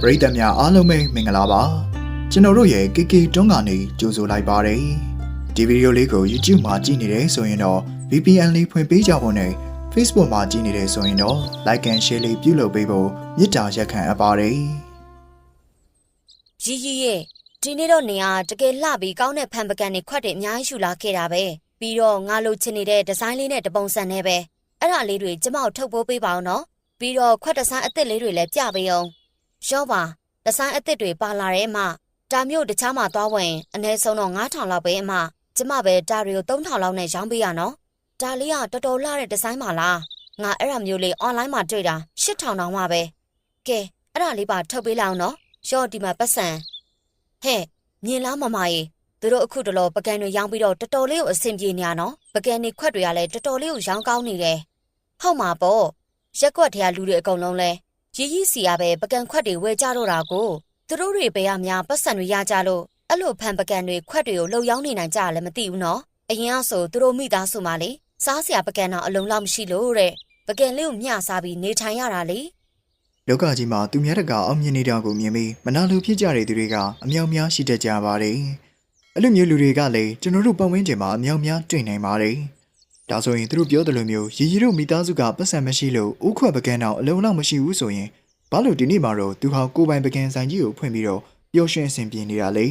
ပရိသတ်များအားလုံးပဲမင်္ဂလာပါကျွန်တော်တို့ရဲ့ KK တွန်းကနေကြိုဆိုလိုက်ပါတယ်ဒီဗီဒီယိုလေးကို YouTube မှာကြည့်နေတယ်ဆိုရင်တော့ VPN လေးဖွင့်ပေးကြဖို့နဲ့ Facebook မှာကြည့်နေတယ်ဆိုရင်တော့ Like and Share လေးပြုလုပ်ပေးဖို့မေတ္တာရက်ခံအပ်ပါတယ်ရီရီရဲ့ဒီနေ့တော့နေရာတကယ်လှပြီးကောင်းတဲ့ဖန်ပကံတွေခွက်တွေအများကြီးယူလာခဲ့တာပဲပြီးတော့ငါလိုချင်နေတဲ့ဒီဇိုင်းလေးနဲ့တပုံစံနဲ့ပဲအဲ့ဒါလေးတွေကျမတို့ထုတ်ပိုးပေးပါအောင်နော်ပြီးတော့ခွက်ဒီဇိုင်းအသစ်လေးတွေလည်းပြပေးအောင် ရောပါဒီဇိုင်းအသစ်တွေပါလာတဲ့အမဒါမျိုးတခြားမှာသွားဝင်အနည်းဆုံးတော့9000လောက်ပဲအမကျမပဲဒါတွေကို3000လောက်နဲ့ရောင်းပေးရနော်ဒါလေးကတော်တော်လှတဲ့ဒီဇိုင်းပါလားငါအဲ့ဒါမျိုးလေးအွန်လိုင်းမှာတွေ့တာ8000တောင်မှပဲကဲအဲ့ဒါလေးပါထုတ်ပေးလိုက်အောင်နော်ရောဒီမှာပတ်စံဟဲ့မြင်လားမမရေသူတို့အခုတလောပကံတွေရောင်းပြီးတော့တော်တော်လေးကိုအဆင်ပြေနေရနော်ပကံတွေခွက်တွေကလည်းတော်တော်လေးကိုရောင်းကောင်းနေတယ်ဟုတ်မှာပေါ့ရက်ကွက်ထဲကလူတွေအကုန်လုံးလဲ ရီရီစီရပဲပကံခွက်တွေဝယ်ကြတော့တာကိုသူတို့တွေပဲရများပတ်စံတွေရကြလို့အဲ့လိုဖန်ပကံတွေခွက်တွေကိုလှုပ်ရောင်းနေနိုင်ကြရလည်းမသိဘူးနော်အရင်ကဆိုသူတို့မိသားစုမှလေစားစရာပကံတော့အလုံးလောက်မရှိလို့တဲ့ပကံလေးကိုမျှစားပြီးနေထိုင်ရတာလေလောကကြီးမှာသူများတကာအောင်မြင်နေတာကိုမြင်ပြီးမနာလိုဖြစ်ကြတဲ့သူတွေကအမြောက်များရှိတတ်ကြပါတယ်အဲ့လိုမျိုးလူတွေကလည်းကျွန်တော်တို့ပတ်ဝန်းကျင်မှာအမြောက်များတွေ့နိုင်ပါတယ် ဒါဆိုရင်သူတို့ပြောသလိုမျိုးရီရီတို့မိသားစုကပတ်စံမရှိလို့ဥခွက်ပကံတော့အလုံးလောက်မရှိဘူးဆိုရင်ဘာလို့ဒီနေ့မှာတော့သူဟာကိုယ်ပိုင်ပကံဆိုင်ကြီးကိုဖွင့်ပြီးတော့ပျော်ရွှင်အဆင်ပြေနေတာလေ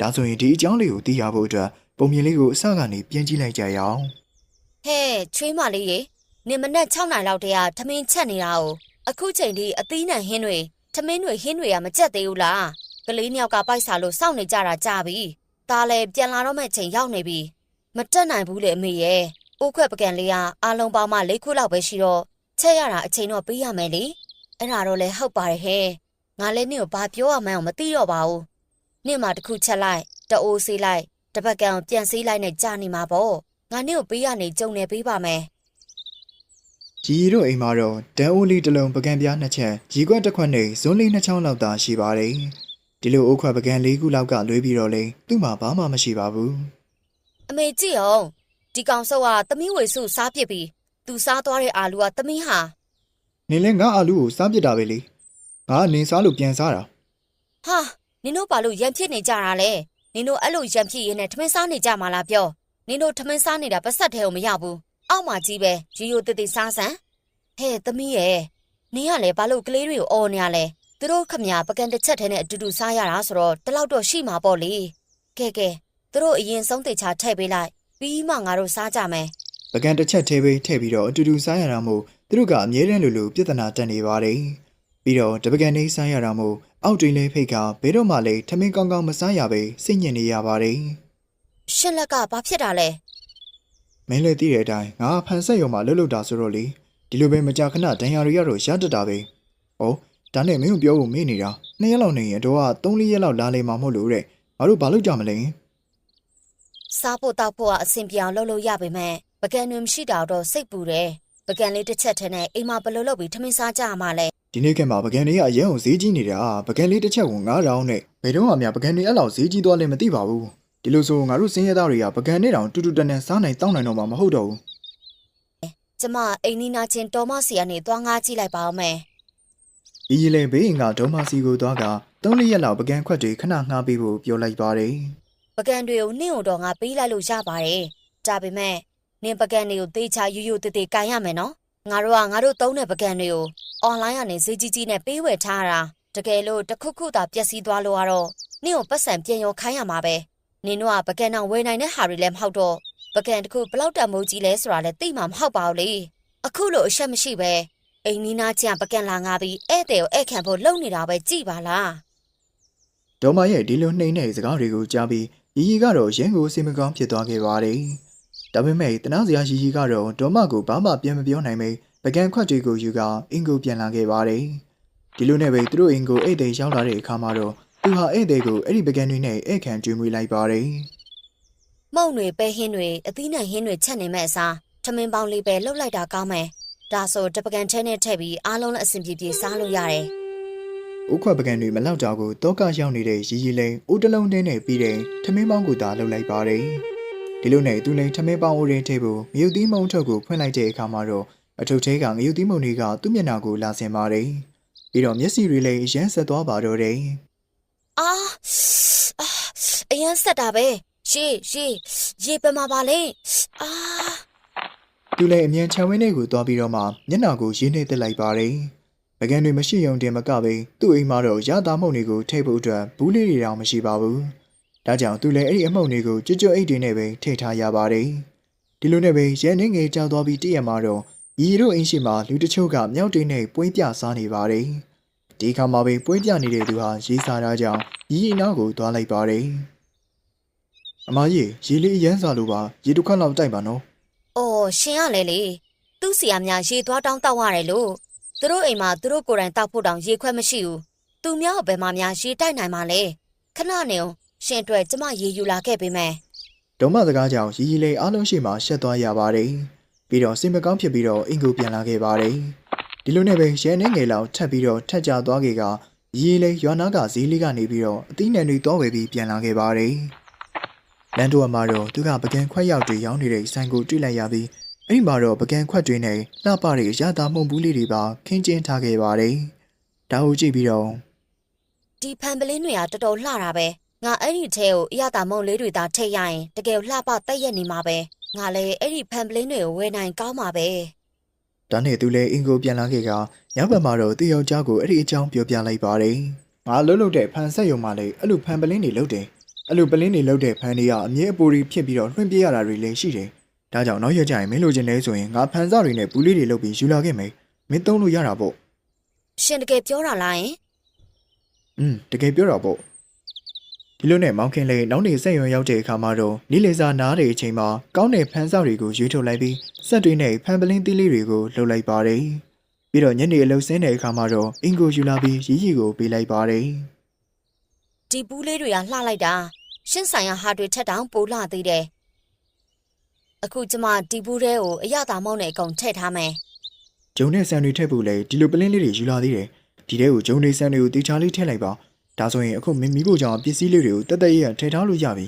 ဒါဆိုရင်ဒီအကြောင်းလေးကိုသိရဖို့အတွက်ပုံမြင်လေးကိုအစကနေပြန်ကြည့်လိုက်ကြရအောင်ဟဲ့ချွေးမလေးရေနေမနက်6နာရီလောက်တည်းကထမင်းချက်နေတာကိုအခုချိန်ထိအသီးနှံဟင်းတွေထမင်းတွေဟင်းတွေကမကြက်သေးဘူးလားကလေးနှစ်ယောက်ကပိုက်စားလို့စောင့်နေကြတာကြာပြီဒါလည်းပြန်လာတော့မဲ့ချိန်ရောက်နေပြီမတက်နိုင်ဘူးလေအမေရဲ့ အိုးခွက်ပကံလေးကအားလုံးပေါင်းမှ၄ခုလောက်ပဲရှိတော့ချက်ရတာအချိန်တော့ပေးရမယ်လေအဲ့ဒါတော့လည်းဟုတ်ပါတယ်ဟဲ့ငါလည်းနင့်ကိုဘာပြောရမှန်းကိုမသိတော့ပါဘူးနင့်မှတစ်ခုချက်လိုက်တအိုးဆေးလိုက်တစ်ပတ်ကန်ကိုပြန်ဆေးလိုက်နဲ့ကြာနေမှာပေါ့ငါနင့်ကိုပေးရနေကြုံနေပေးပါမယ်ရီရီတို့အိမ်မှာတော့ဒန်အိုလီတစ်လုံးပကံပြားနှစ်ချက်ရီကွက်တစ်ခွက်နဲ့ဇွန်းလေးနှစ်ချောင်းလောက်သာရှိပါတယ်ဒီလိုအိုးခွက်ပကံလေးခုလောက်ကလွေးပြီးတော့လေသူ့မှာဘာမှမရှိပါဘူးအမေကြည့်အောင် ဒီကောင်ဆုပ်ကသမီးဝေစုစားပစ်ပြီးသူစားသွားတဲ့အာလူကသမီးဟာနင်လည်းငါအာလူကိုစားပစ်တာပဲလေငါကနင်စားလို့ပြန်စားတာဟာနင်တို့ဘာလို့ရံဖြစ်နေကြတာလဲနင်တို့အဲ့လိုရံဖြစ်ရင်းနဲ့ထမင်းစားနေကြမှာလားပြောနင်တို့ထမင်းစားနေတာပတ်ဆက်ထဲကိုမရဘူးအောက်မှာကြီးပဲရီယိုတည်တည်စားစမ်းဟဲ့သမီးရဲ့နင်ကလည်းဘာလို့ကလေးတွေကိုအော်နေရလဲသူတို့ခမညာပကံတစ်ချက်ထဲနဲ့အတူတူစားရတာဆိုတော့တလောက်တော့ရှိမှာပေါ့လေကဲကဲသူတို့အရင်ဆုံးတေချာထည့်ပေးလိုက် ပြီးမှငါတို့စားကြမယ်ပကံတစ်ချက်သေးပဲထည့်ပြီးတော့အတူတူစားရတာမို့သူတို့ကအမြဲတမ်းလိုလိုပြဿနာတက်နေပါတယ်ပြီးတော့တပကံလေးစားရတာမို့အောက်တွင်လေးဖိတ်ကဘဲတော့မှလည်းထမင်းကောင်းကောင်းမစားရပဲစိတ်ညစ်နေရပါတယ်ရှစ်လက်ကဘာဖြစ်တာလဲမင်းလည်းသိတဲ့အတိုင်းငါဖန်ဆက်ရုံမှာလှုပ်လှုပ်တာဆိုတော့လေဒီလိုပဲမကြာခဏဒဏ်ရာတွေရတော့ရတတ်တာပဲ။ဟောဒါနဲ့မင်းကိုပြောဖို့မေ့နေတာနှစ်ရက်လောက်နေရင်တော့3-4ရက်လောက်လာလေမှာမဟုတ်လို့တဲ့။ဘာလို့ဘာလို့ကြမလဲ စားဖို့တောက်ဖို့ကအဆင်ပြေအောင်လုပ်လို့ရပေမဲ့ပကံတွေမရှိတာတော့စိတ်ပူတယ်ပကံလေးတစ်ချက်ထဲနဲ့အိမ်မှာဘယ်လိုလုပ်ပြီးထမင်းစားကြရမှာလဲ။ဒီနေ့ကမှပကံတွေကအရင်အောင်ဈေးကြီးနေတာပကံလေးတစ်ချက်ကို9000နဲ့ဘယ်တော့မှများပကံတွေအဲ့လောက်ဈေးကြီးသွားလဲမသိပါဘူး။ဒီလိုဆိုငါတို့စင်းရဲသားတွေကပကံနဲ့တောင်တူတူတန်တန်စားနိုင်တောင်းနိုင်တော့မှာမဟုတ်တော့ဘူးကျမအိမ်နီးနာချင်းတော်မစီကနေသွားငားကြည့်လိုက်ပါအောင်မယ်။ဒီကြီးလည်းဘေးရင်ကဒေါမစီကိုသွားက3-4ရက်လောက်ပကံခွက်တွေခဏငှားပေးဖို့ပြောလိုက်ပါတယ်။ ပကံတွေကိုနင့်ကိုတော့ငါပေးလိုက်လို့ရပါတယ်ဒါပေမဲ့နင်ပကံတွေကိုသေချာယူယူတည်တည်ကန်ရမယ်နော်ငါတို့ကငါတို့သုံးတဲ့ပကံတွေကိုအွန်လိုင်းကနေဈေးကြီးကြီးနဲ့ပေးဝယ်ထားတာတကယ်လို့တစ်ခုခုသာပျက်စီးသွားလို့ကတော့နင့်ကိုပတ်စံပြန်ရောခိုင်းရမှာပဲနင်တို့ကပကံတော့ဝယ်နိုင်တဲ့ဟာတွေလည်းမဟုတ်တော့ပကံတစ်ခုဘလောက်တန်မိုးကြီးလဲဆိုတာလည်းသိမှာမဟုတ်ပါဘူးလေအခုလိုအရှက်မရှိပဲအိမ်နီးနားချင်းကပကံလာငါပြီးဧည့်သည်ကိုဧည့်ခံဖို့လုပ်နေတာပဲကြည်ပါလားဒေါ်မရဲ့ဒီလိုနှိမ့်တဲ့စကားတွေကိုကြားပြီး ရီရီကတော့ရင်းကိုစိတ်မကောင်းဖြစ်သွားခဲ့ပါတယ်။ဒါပေမဲ့တနာစရာရီရီကတော့ဒေါ်မကိုဘာမှပြန်မပြောနိုင်ပဲပကံခွက်တွေကိုယူကအင်ကိုပြန်လာခဲ့ပါတယ်။ဒီလိုနဲ့ပဲသူတို့အင်ကိုဧည့်သည်ရောက်လာတဲ့အခါမှာတော့သူဟာဧည့်သည်ကိုအဲ့ဒီပကံတွေနဲ့ဧည့်ခံကျွေးမွေးလိုက်ပါတယ်မုံတွေပဲဟင်းတွေအသီးနှံဟင်းတွေချက်နေမဲ့အစားထမင်းပေါင်းလေးပဲလှုပ်လိုက်တာကောင်းမယ်ဒါဆိုတပကံထဲနဲ့ထည့်ပြီးအားလုံးလည်းအဆင်ပြေပြေစားလို့ရတယ်။ ဥခွက်ပကံတွေမလောက်တာကိုတောကရောက်နေတဲ့ရီရီလိန်ဦးတလုံးတင်းနဲ့ပြီးတဲ့ထမင်းပေါင်းကိုသာလှုပ်လိုက်ပါတယ်။ဒီလိုနဲ့သူလည်းထမင်းပေါင်းဦးရင်ထိပ်ဖို့မြုပ်သီးမုံထုတ်ကိုဖွင့်လိုက်တဲ့အခါမှာတော့အထုပ်ထဲကငရုတ်သီးမုံတွေကသူ့မျက်နှာကိုလာဆင်ပါတယ်။ပြီးတော့မျက်စိတွေလည်းရမ်းဆက်သွားပါတော့တယ်အာအာအရန်ဆက်တာပဲရေရေရေပမာပါလေအာသူလည်းအမြန်ခြံဝင်းထဲကိုသွားပြီးတော့မှမျက်နှာကိုရင်းနှီးတက်လိုက်ပါတယ် ပကံတွေမရှိုံတင်မကပဲသူ့အိမ်မှာတော့ရတာမှုန့်တွေကိုထိပ်ဖို့အတွက်ဘူးလေးတွေတောင်မရှိပါဘူးဒါကြောင့်သူလည်းအဲ့ဒီအမှုန့်တွေကိုကြွကြွအိတ်တွေနဲ့ပဲထည့်ထားရပါတယ်ဒီလိုနဲ့ပဲရဲနှင်းငယ်ကြောက်သွားပြီးတည့်ရမှာတော့ရီတို့အိမ်ရှိမှာလူတချို့ကမြောက်တွေနဲ့ပွေးပြစားနေပါတယ်ဒီခါမှာပဲပွေးပြနေတဲ့သူဟာရေးစားတာကြောင့်ရီအနောက်ကိုသွားလိုက်ပါတယ်အမကြီးရေလေးအရမ်းစားလို့ပါရေတစ်ခွက်လောက်တိုက်ပါနော်အော်ရှင်ရလေလေသူ့စီယာများရေသွားတောင်းတောက်ရတယ်လို့ သူတို့အိမ်မှာသူတို့ကိုယ်တိုင်တောက်ဖို့တောင်ရေခွက်မရှိဘူးသူများဘယ်မှာများရေတိုက်နိုင်မှာလဲခဏနေအောင်ရှင်အတွက်ကျမရေယူလာခဲ့ပေးမယ်ဒုံမစကားကြောင့်ရီရီလေးအားလုံးရှိမှရှက်သွားရပါတယ်။ပြီးတော့စင်မကောင်းဖြစ်ပြီးတော့အင်ကိုပြန်လာခဲ့ပါတယ်။ဒီလိုနဲ့ပဲရဲနှင်းငယ်လောက်ထပ်ပြီးတော့ထက်ကြသွားခဲ့ကရီရီလေးရွာနာကဈေးလေးကနေပြီးတော့အသီးနှံတွေတောဝယ်ပြီးပြန်လာခဲ့ပါတယ်။လန်တိုအမှာတော့သူကပကံခွက်ရောက်တွေရောင်းနေတဲ့ဆိုင်ကိုတွေ့လိုက်ရပြီး အဲ့ဒီမှာတော့ပကံခွက်တွေနဲ့လှပတဲ့ရတာမှုန်ဘူးလေးတွေပါခင်းကျင်းထားခဲ့ပါတယ်။ဒါကိုကြည့်ပြီးတော့ဒီဖန်ပလင်းတွေကတော်တော်လှတာပဲငါအဲ့ဒီထဲကိုအရသာမုံလေးတွေသာထည့်ရရင်တကယ်လှပတက်ရက်နေမှာပဲငါလည်းအဲ့ဒီဖန်ပလင်းတွေကိုဝယ်နိုင်ကောင်းမှာပဲဒါနဲ့သူလည်းအင်ကိုပြန်လာခဲ့ကညဘက်မှာတော့သူ့ယောက်ျားကိုအဲ့ဒီအကြောင်းပြောပြလိုက်ပါတယ်။ငါလှုပ်လှုပ်တဲ့ဖန်ဆက်ယုံမှလည်းအဲ့လိုဖန်ပလင်းတွေလှုပ်တယ်။အဲ့လိုပလင်းတွေလှုပ်တဲ့ဖန်တွေကအမြဲအပူတွေဖြစ်ပြီးတော့လွှင့်ပြေးရတာတွေလည်းရှိတယ်။ ဒါကြောင့်နောက်ရက်ကျရင်မင်းလိုချင်လဲဆိုရင်ငါဖန်စတွေနဲ့ဘူးလေးတွေလှုပ်ပြီးယူလာခဲ့မယ်။မင်းသုံးလို့ရတာပေါ့ရှင်တကယ်ပြောတာလားယင်။อืมတကယ်ပြောတော့ပေါ့။ဒီလိုနဲ့မောင်ခင်လေးနောက်နေဆက်ယုံရောက်တဲ့အခါမှာတော့နီလီစာနားတဲ့အချိန်မှာကောင်းတဲ့ဖန်စတွေကိုရွေးထုတ်လိုက်ပြီးစက်တွေနဲ့ဖန်ပလင်းသီးလေးတွေကိုလှုပ်လိုက်ပါတယ်။ပြီးတော့ညနေအလုပ်ဆင်းတဲ့အခါမှာတော့အင်ကိုယူလာပြီးရီရီကိုပေးလိုက်ပါတယ်ဒီဘူးလေးတွေကလှလိုက်တာရှင်းဆိုင်ရဟာတွေထက်တောင်ပိုလှသေးတယ် အခုကျမဒီဘူးထဲကိုအရသာမုံနဲ့အကုန်ထည့်ထားမယ်။ဂျုံနဲ့ဆန်တွေထည့်ဖို့လေဒီလိုပလင်းလေးတွေယူလာသေးတယ်။ဒီထဲကိုဂျုံနဲ့ဆန်တွေကိုတေချာလေးထည့်လိုက်ပါ။ဒါဆိုရင်အခုမင်းမိဖို့ကြောင့်ပစ္စည်းလေးတွေကိုတက်တက်ရရထည့်ထားလို့ရပြီ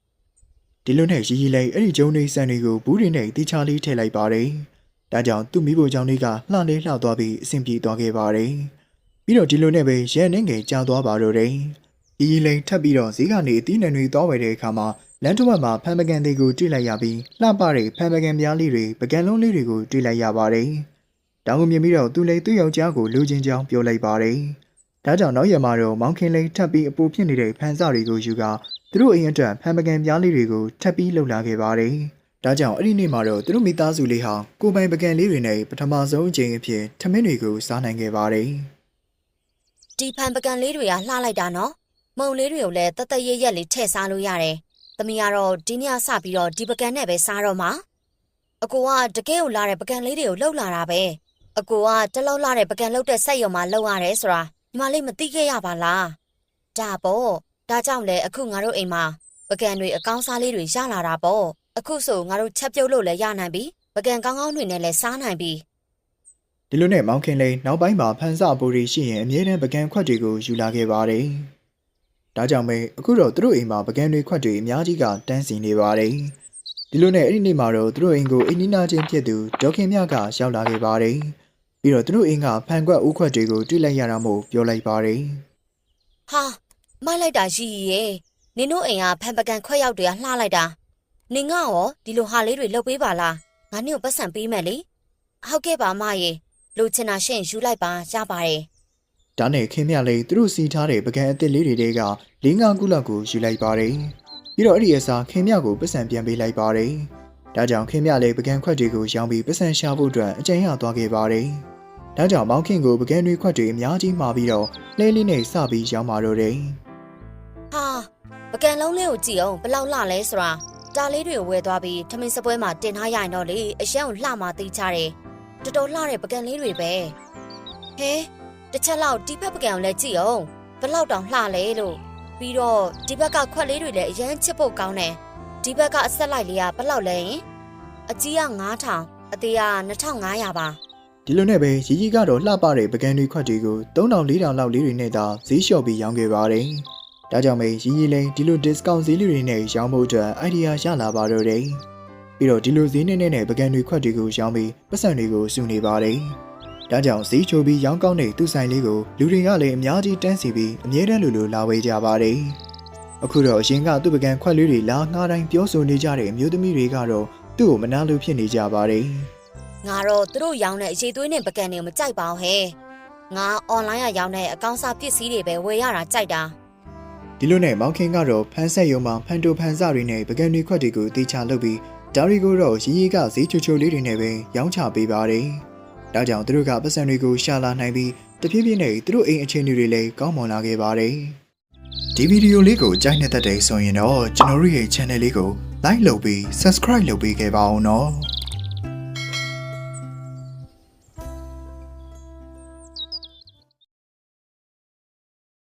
။ဒီလိုနဲ့ရီရီလေးအဲ့ဒီဂျုံနဲ့ဆန်တွေကိုဘူးတွေနဲ့တေချာလေးထည့်လိုက်ပါတယ်။ဒါကြောင့်သူ့မိဖို့ကြောင့်လေးကလှလေးလှသွားပြီးအဆင်ပြေသွားခဲ့ပါတယ်။ပြီးတော့ဒီလိုနဲ့ပဲရဲနှင်းငယ်ကြာသွားပါတော့တယ်။ ရီရီလေးထပ်ပြီးတော့ဈေးကနေအသီးနှံတွေသွားဝယ်တဲ့အခါမှာလမ်းတစ်ဝက်မှာဖန်ပကံတွေကိုတွေ့လိုက်ရပြီးလှပတဲ့ဖန်ပကံများလေးတွေပကံလုံးလေးတွေကိုတွေ့လိုက်ရပါတယ်။တောင်ကိုမြင်ပြီးတော့သူလည်းသူ့ယောက်ျားကိုလူချင်းချောင်းပြောလိုက်ပါတယ်။ဒါကြောင့်နောက်ရက်မှာတော့မောင်ခင်လေးထပ်ပြီးအပူဖြစ်နေတဲ့ဖန်စတွေကိုယူကသူတို့အိမ်အတွက်ဖန်ပကံများလေးတွေကိုထပ်ပြီးလှုပ်လာခဲ့ပါတယ်။ဒါကြောင့်အဲ့ဒီနေ့မှာတော့သူတို့မိသားစုလေးဟာကိုယ်ပိုင်ပကံလေးတွေနဲ့ပထမဆုံးအကြိမ်အဖြစ်ထမင်းတွေကိုစားနိုင်ခဲ့ပါတယ်။ဒီဖန်ပကံလေးတွေကလှလိုက်တာနော် မုံလေးတွေကိုလည်းတသက်ရရက်လေးထည့်စားလို့ရတယ်သမီးကတော့ဒီနေ့ကစပြီးတော့ဒီပကံနဲ့ပဲစားတော့မှာအကိုကတကယ်ကိုလာတဲ့ပကံလေးတွေကိုလှုပ်လာတာပဲအကိုကတလောက်လာတဲ့ပကံလှုပ်တဲ့ဆက်ရုံမှာလှုပ်ရတယ်ဆိုတာညီမလေးမသိခဲ့ရပါလားဒါပေါ့ဒါကြောင့်လေအခုငါတို့အိမ်မှာပကံတွေအကောင်းစားလေးတွေရလာတာပေါ့အခုဆိုငါတို့ချက်ပြုတ်လို့လည်းရနိုင်ပြီပကံကောင်းကောင်းတွေနဲ့လည်းစားနိုင်ပြီဒီလိုနဲ့မောင်ခင်လေးနောက်ပိုင်းမှာဖန်ဆအပူတွေရှိရင်အမြဲတမ်းပကံခွက်တွေကိုယူလာခဲ့ပါတယ်။ ဒါကြောင့်ပဲအခုတော့သူတို့အိမ်မှာပကံတွေခွက်တွေအများကြီးကတန်းစီနေပါတယ်။ဒီလိုနဲ့အဲ့ဒီနေ့မှာတော့သူတို့အိမ်ကိုအိမ်နီးနားချင်းဖြစ်သူဒေါခင်မြကရောက်လာခဲ့ပါတယ်။ပြီးတော့သူတို့အိမ်ကဖန်ခွက်ဥခွက်တွေကိုတွေ့လိုက်ရတာမို့ပြောလိုက်ပါတယ်ဟာမိုက်လိုက်တာရှိရဲ့နင်တို့အိမ်ကဖန်ပကံခွက်ရောက်တွေကလှလိုက်တာနင်ကရောဒီလိုဟာလေးတွေလုပ်ပေးပါလားငါနင့်ကိုပတ်စံပေးမယ်လေဟုတ်ကဲ့ပါမရေလိုချင်တာရှင့်ယူလိုက်ပါရပါတယ်။ ဒါနဲ့ခင်မြလေးသူတို့စီထားတဲ့ပကံအစ်စ်လေးတွေကလေးငါးခုလောက်ကိုယူလိုက်ပါတယ်။ပြီးတော့အဲ့ဒီအစားခင်မြကိုပတ်စံပြန်ပေးလိုက်ပါတယ်။ဒါကြောင့်ခင်မြလေးပကံခွက်တွေကိုရောင်းပြီးပတ်စံရှာဖို့အတွက်အကြံရသွားခဲ့ပါတယ်။ဒါကြောင့်မောင်ခင်ကိုပကံတွေခွက်တွေအများကြီးမှာပြီးတော့လဲလေးနဲ့စပြီးရောင်းပါတော့တယ်ဟာပကံလုံးလေးကိုကြည့်အောင်ဘယ်လောက်လှလဲဆိုတာတာလေးတွေကိုဝယ်သွားပြီးထမင်းစပွဲမှာတင်ထားရရင်တော့လေအရှမ်းကိုလှမှသိချတယ်တော်တော်လှတဲ့ပကံလေးတွေပဲဟဲ တစ်ချက်လောက်ဒီဘက်ပကံကိုလည်းကြည့်အောင်ဘယ်လောက်တောင်လှလဲလို့ပြီးတော့ဒီဘက်ကခွက်လေးတွေလည်းအရန်ချစ်ဖို့ကောင်းတယ်ဒီဘက်ကအဆက်လိုက်လေးကဘယ်လောက်လဲရင်အကြီးက9000အသေးက2500ပါ။ဒီလိုနဲ့ပဲရီရီကတော့လှပတဲ့ပကံတွေခွက်တွေကို3000 4000လောက်လေးတွေနဲ့သာဈေးလျှော့ပြီးရောင်းခဲ့ပါတယ်။ဒါကြောင့်ပဲရီရီလည်းဒီလို discount ဈေးလေးတွေနဲ့ရောင်းဖို့အတွက် idea ရလာပါတော့တယ်။ပြီးတော့ဒီလိုဈေးနဲ့နဲ့ပကံတွေခွက်တွေကိုရောင်းပြီးပတ်စံတွေကိုစုနေပါတယ်။ ဒါဒါကြောင့်ဈေးချိုပြီးရောင်းကောင်းတဲ့သူ့ဆိုင်လေးကိုလူတွေကလည်းအများကြီးတန်းစီပြီးအမြဲတမ်းလိုလိုလာဝေးကြပါတယ်။အခုတော့အရင်ကသူ့ပကံခွက်လေးတွေလာငှားတိုင်းပြောဆိုနေကြတဲ့အမျိုးသမီးတွေကတော့သူ့ကိုမနာလိုဖြစ်နေကြပါတယ်။ငါတော့သူတို့ရောင်းတဲ့အရေးသွေးနဲ့ပကံတွေကိုမကြိုက်ပါဘူးဟဲ့ငါအွန်လိုင်းကရောင်းတဲ့အကောင့်စားပစ္စည်းတွေပဲဝယ်ရတာကြိုက်တာဒီလိုနဲ့မောင်ခင်ကတော့ဖန်ဆက်ယုံမှာဖန်တိုဖန်စတွေနဲ့ပကံတွေခွက်တွေကိုတေချာလုပ်ပြီးဒါရီကိုတော့ရီရီကဈေးချိုချိုလေးတွေနဲ့ပဲရောင်းချပေးပါတယ်။ ဒါကြောင့်သူတို့ကပတ်စံတွေကိုရှာလာနိုင်ပြီးတဖြည်းဖြည်းနဲ့သူတို့အိမ်အခြေအနေတွေလည်းကောင်းမွန်လာခဲ့ပါတယ်။ဒီဗီဒီယိုလေးကိုကြိုက်နေတဲ့တဲ့ဆိုရင်တော့ကျွန်တော်တို့ရဲ့ channel လေးကို like လုပ်ပြီး subscribe လုပ်ပေးခဲ့ပါအောင်နော်။